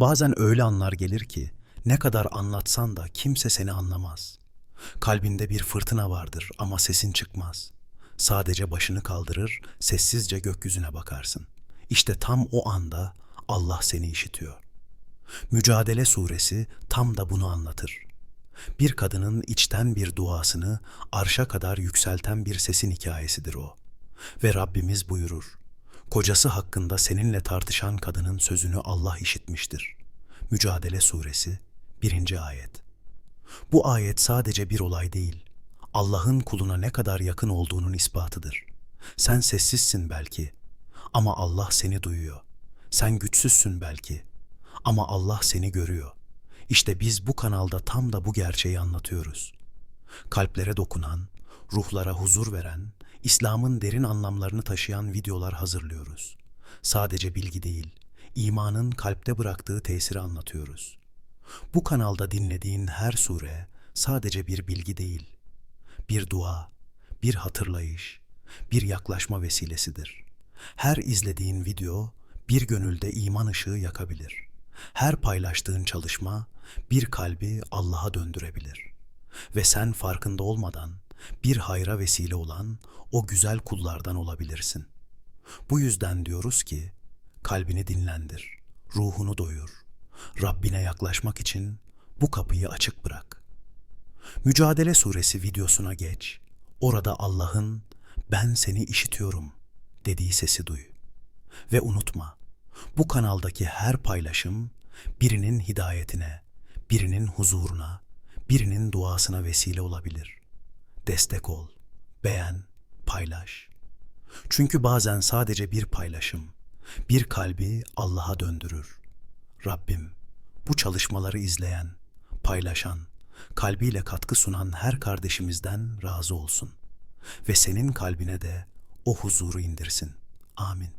Bazen öyle anlar gelir ki ne kadar anlatsan da kimse seni anlamaz. Kalbinde bir fırtına vardır ama sesin çıkmaz. Sadece başını kaldırır, sessizce gökyüzüne bakarsın. İşte tam o anda Allah seni işitiyor. Mücadele suresi tam da bunu anlatır. Bir kadının içten bir duasını arşa kadar yükselten bir sesin hikayesidir o. Ve Rabbimiz buyurur. Kocası hakkında seninle tartışan kadının sözünü Allah işitmiştir. Mücadele suresi 1. ayet. Bu ayet sadece bir olay değil, Allah'ın kuluna ne kadar yakın olduğunun ispatıdır. Sen sessizsin belki ama Allah seni duyuyor. Sen güçsüzsün belki ama Allah seni görüyor. İşte biz bu kanalda tam da bu gerçeği anlatıyoruz. Kalplere dokunan, ruhlara huzur veren, İslam'ın derin anlamlarını taşıyan videolar hazırlıyoruz. Sadece bilgi değil, imanın kalpte bıraktığı tesiri anlatıyoruz. Bu kanalda dinlediğin her sure sadece bir bilgi değil, bir dua, bir hatırlayış, bir yaklaşma vesilesidir. Her izlediğin video bir gönülde iman ışığı yakabilir. Her paylaştığın çalışma bir kalbi Allah'a döndürebilir. Ve sen farkında olmadan bir hayra vesile olan o güzel kullardan olabilirsin. Bu yüzden diyoruz ki kalbini dinlendir, ruhunu doyur. Rabbine yaklaşmak için bu kapıyı açık bırak. Mücadele suresi videosuna geç. Orada Allah'ın ben seni işitiyorum dediği sesi duy. Ve unutma, bu kanaldaki her paylaşım birinin hidayetine, birinin huzuruna, birinin duasına vesile olabilir. Destek ol, beğen, paylaş. Çünkü bazen sadece bir paylaşım, bir kalbi Allah'a döndürür. Rabbim, bu çalışmaları izleyen, paylaşan, kalbiyle katkı sunan her kardeşimizden razı olsun ve senin kalbine de o huzuru indirsin. Amin.